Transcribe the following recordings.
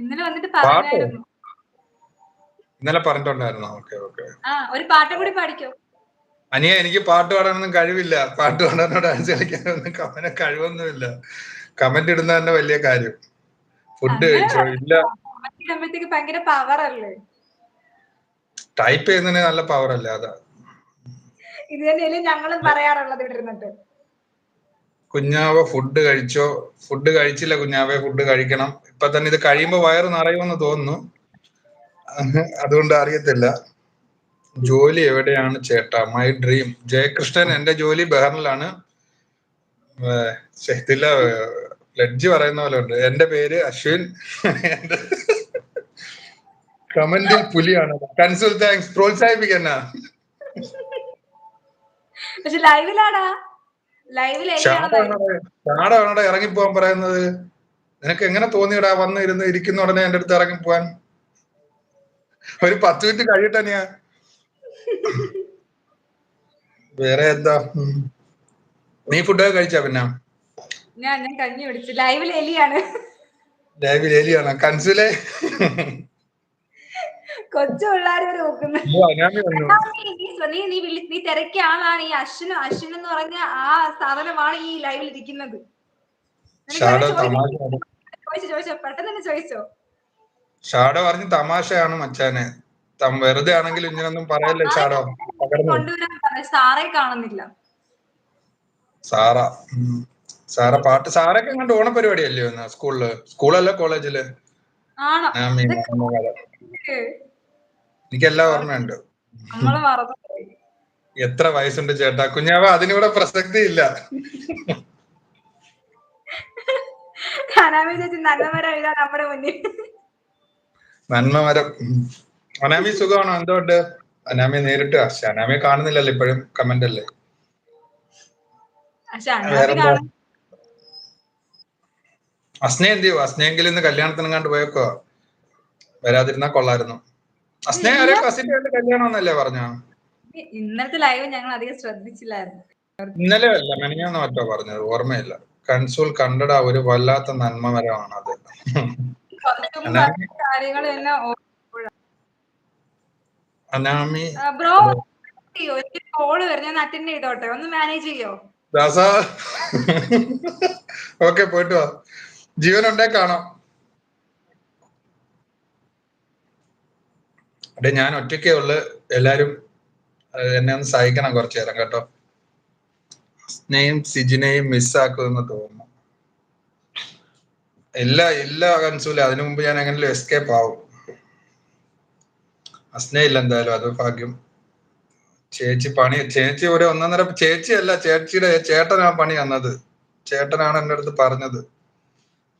ഇന്നലെ വന്നിട്ട് പറഞ്ഞായിരുന്നു. ഇന്നലെ പറഞ്ഞിട്ടുണ്ടായിരുന്നു? Okay okay. ഒരു പാട്ട് കൂടി പാടിക്കോ? അനിയ എനിക്ക് പാട്ട് പാടാനൊന്നും കഴിവില്ല. പാട്ട് പാടാനോ ഡാൻസ് കളിക്കാനൊന്നും കമന കഴിവൊന്നുമില്ല. കമന്റ് ഇടുന്ന തന്നെ വലിയ കാര്യം. ഫുഡ് കഴിച്ചോ? ഇല്ല. ഭയങ്കര പവർ അല്ലേ? ടൈപ്പ് ചെയ്യുന്നതിന് നല്ല പവർ അല്ലേ? അതാ. ഇത് തന്നെയല്ലേ ഞങ്ങളും പറയാറുള്ളത് ഇവിടെ ഇരുന്നിട്ട്. കുഞ്ഞാവ ഫുഡ് കഴിച്ചോ? ഫുഡ് കഴിച്ചില്ല കുഞ്ഞാവെ ഫുഡ് കഴിക്കണം. ഇപ്പൊ തന്നെ ഇത് കഴിയുമ്പോ വയറ് നിറയുമെന്ന് തോന്നുന്നു. അതുകൊണ്ട് അറിയത്തില്ല. ജോലി എവിടെയാണ് ചേട്ടാ? മൈ ഡ്രീം ജയകൃഷ്ണൻ എന്റെ ജോലി ബഹറിലാണ് ഇതില്ല ലഡ്ജ് പറയുന്ന പോലെ ഉണ്ട്. എന്റെ പേര് അശ്വിൻ. കമന്റിൽ പുലിയാണ്. കൺസൾ താങ്ക്സ് പ്രോത്സാഹിപ്പിക്കന്നാ. ലൈവിലാടാ ലൈവിൽ ചാടാണോടെ ഇറങ്ങിപ്പോവാൻ പറയുന്നത്? നിനക്ക് എങ്ങനെ തോന്നിയടാ വന്ന് ഇരുന്ന് ഇരിക്കുന്ന ഉടനെ എന്റെ അടുത്ത് ഇറങ്ങിപ്പോവാൻ? ഒരു പത്ത് മിനിറ്റ് കഴിയട്ടെ വേറെ എന്താ? നീ ഫുഡ് കഴിച്ചാ പിന്നെ? ഞാൻ ഞാൻ കഞ്ഞി പിടിച്ചു ലൈവിൽ എലിയാണ്. ലൈവിൽ എലിയാണ്. കൺസുലെ കൊച്ചു വരെ ഓ, നീ നീ വിളി നീ തിരക്കിയ ആളാണ് ഈ അശ്വിനും. അശ്വിൻ എന്ന് പറഞ്ഞ ആ സാധനമാണ് ഈ ലൈവിൽ ഇരിക്കുന്നത്. ഷാഡോ പറഞ്ഞു തമാശയാണ് മച്ചാനെ. തം വെറുതെ ആണെങ്കിലും ഇങ്ങനൊന്നും പറയല്ലേ ഷാഡോ സാറേ കാണുന്നില്ല. സാറ സാറ പാട്ട് സാറൊക്കെ കണ്ട് ഓണപരിപാടി അല്ലയോ ഇന്ന് സ്കൂളിൽ? സ്കൂളല്ല കോളേജിൽ? ആണോ. എനിക്കെല്ലാം ഓർമ്മയുണ്ട്. എത്ര വയസ്സുണ്ട് ചേട്ടാ? കുഞ്ഞാവ അതിനിവിടെ പ്രസക്തി ഇല്ല. നന്മ മരം. അനാമി സുഖമാണോ? എന്തുകൊണ്ട്? അനാമി നേരിട്ട് പക്ഷെ അനാമിയെ കാണുന്നില്ലല്ലോ ഇപ്പോഴും കമന്റ് അല്ലേ? അസ്നേ എന്ത് ചെയ്യും അസ്നയെങ്കിലും ഇന്ന് കല്യാണത്തിന് കണ്ട് പോയേക്കോ വരാതിരുന്നാ കൊള്ളായിരുന്നു അസ്നേ ആരെ കസിന്റെ കല്യാണം എന്നല്ലേ പറഞ്ഞ? ഇന്നത്തെ ലൈവ് ഞങ്ങൾ അധികം ശ്രദ്ധിച്ചില്ലായിരുന്നു. ഇന്നലെ അല്ല മെനഞ്ഞാന്ന് മറ്റോ പറഞ്ഞത് ഓർമ്മയില്ല. കൺസോൾ കണ്ടടാ ഒരു വല്ലാത്ത നന്മമരമാണ് അത് അനാമി ബ്രോ ഒരു കോൾ വരും ഞാൻ അറ്റൻഡ് ചെയ്തോട്ടെ ഒന്ന് മാനേജ് ചെയ്യോ? ദാസ. ഓക്കെ പോയിട്ട് വാ. ജീവൻ ഉണ്ടേ കാണാം. അതെ ഞാൻ ഒറ്റയ്ക്കേ ഉള്ളു. എല്ലാരും എന്നെ ഒന്ന് സഹിക്കണം കുറച്ചു നേരം കേട്ടോ. സ്നേയും സിജിനെയും മിസ്സാക്കുമെന്ന് തോന്നുന്നു. ഇല്ല ഇല്ല കൺസൂല അതിനു മുമ്പ് ഞാൻ എങ്ങനെയും എസ്കേപ്പ് ആവും. അസ്നയില്ല എന്തായാലും അത് ഭാഗ്യം. ചേച്ചി പണി ചേച്ചി ഒരു ഒന്നൊന്നര ചേച്ചി അല്ല ചേച്ചിയുടെ ചേട്ടനാ പണി തന്നത്. ചേട്ടനാണ് എന്റെ അടുത്ത് പറഞ്ഞത്.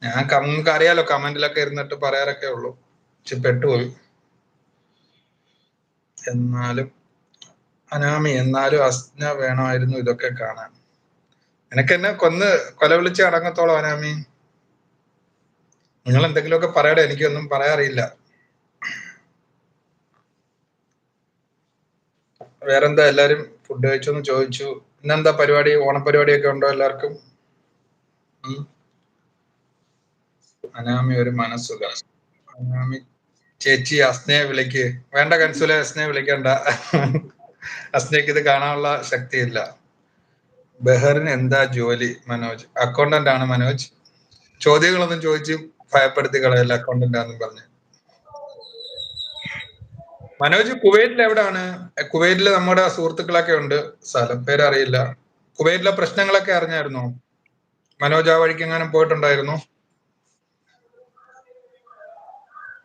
ഞാൻ നമുക്ക് അറിയാലോ കമന്റിലൊക്കെ ഇരുന്നിട്ട് പറയാറൊക്കെ ഉള്ളൂ. പെട്ടുപോയി. എന്നാലും അനാമി എന്നാലും അസ്ന വേണമായിരുന്നു ഇതൊക്കെ കാണാൻ. നിനക്ക് എന്നെ കൊന്ന് കൊല വിളിച്ച് അടങ്ങത്തോളം അനാമി. നിങ്ങൾ എന്തെങ്കിലുമൊക്കെ പറയട്ടെ എനിക്കൊന്നും പറയാറിയില്ല. വേറെന്താ? എല്ലാരും ഫുഡ് കഴിച്ചു എന്ന് ചോദിച്ചു. ഇന്നെന്താ പരിപാടി? ഓണപരിപാടിയൊക്കെ ഉണ്ടോ എല്ലാവർക്കും. അനാമി ഒരു മനസ്സുക. അനാമി ചേച്ചി അസ്നയെ വിളിക്ക്. വേണ്ട കൺസുലെ അസ്നയെ വിളിക്കണ്ട. അസ്നയ്ക്ക് ഇത് കാണാനുള്ള ശക്തിയില്ല. ബെഹറിന് എന്താ ജോലി മനോജ്? അക്കൗണ്ടന്റ് ആണ് മനോജ്. ചോദ്യങ്ങളൊന്നും ചോദിച്ച് ഭയപ്പെടുത്തി കളയല്ല അക്കൗണ്ടന്റ് ആണെന്ന് പറഞ്ഞ്. മനോജ് കുവൈറ്റിൽ എവിടാണ്? കുവൈറ്റിൽ നമ്മുടെ സുഹൃത്തുക്കളൊക്കെ ഉണ്ട്. സ്ഥലം പേര് അറിയില്ല കുവൈറ്റിലെ പ്രശ്നങ്ങളൊക്കെ അറിഞ്ഞായിരുന്നോ? മനോജ് ആ വഴിക്ക് എങ്ങാനും പോയിട്ടുണ്ടായിരുന്നു?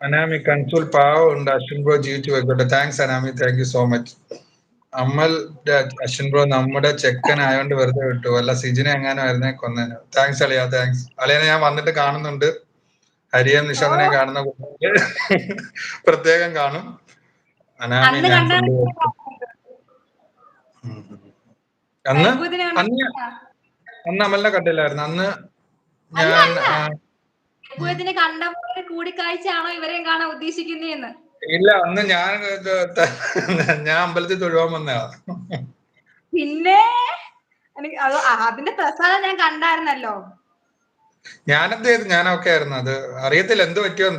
അനാമി കൺസൂൾ പാവം ഉണ്ട്. അശ്വിൻ ബ്രോ ജീവിച്ചു പോയിക്കോട്ടെ. Thanks Anami. Thank you so much അമ്മൽ Ashwin bro നമ്മുടെ ചെക്കൻ ആയതുകൊണ്ട് വെറുതെ വിട്ടു. അല്ല സിജിനെ എങ്ങാനും ആയിരുന്നേ കൊന്നേന്. താങ്ക്സ് അളിയ. താങ്ക്സ് അളിയനെ ഞാൻ വന്നിട്ട് കാണുന്നുണ്ട്. ഹരിയൻ നിഷാദിനെ കാണുന്ന പ്രത്യേകം കാണും. അനാമി അന്ന്. അന്ന്? അന്ന് അമലിനെ കണ്ടില്ലായിരുന്നു. അന്ന് ഞാൻ അല്ല, കണ്ടപ്പോൾ കൂടിക്കാഴ്ചയാണോ ഇവരെയും കാണാൻ ഉദ്ദേശിക്കുന്നതെന്ന് ഇല്ല അന്ന് ഞാൻ ഞാൻ അമ്പലത്തിൽ തൊഴുവാൻ വന്നതാ. പിന്നെ? അതിന്റെ പ്രസാദം ഞാൻ കണ്ടായിരുന്നല്ലോ. ഞാനെന്ത് ചെയ്തു? ഞാനൊക്കെ ആയിരുന്നു. അത് അറിയത്തില്ല എന്ത് പറ്റിയോ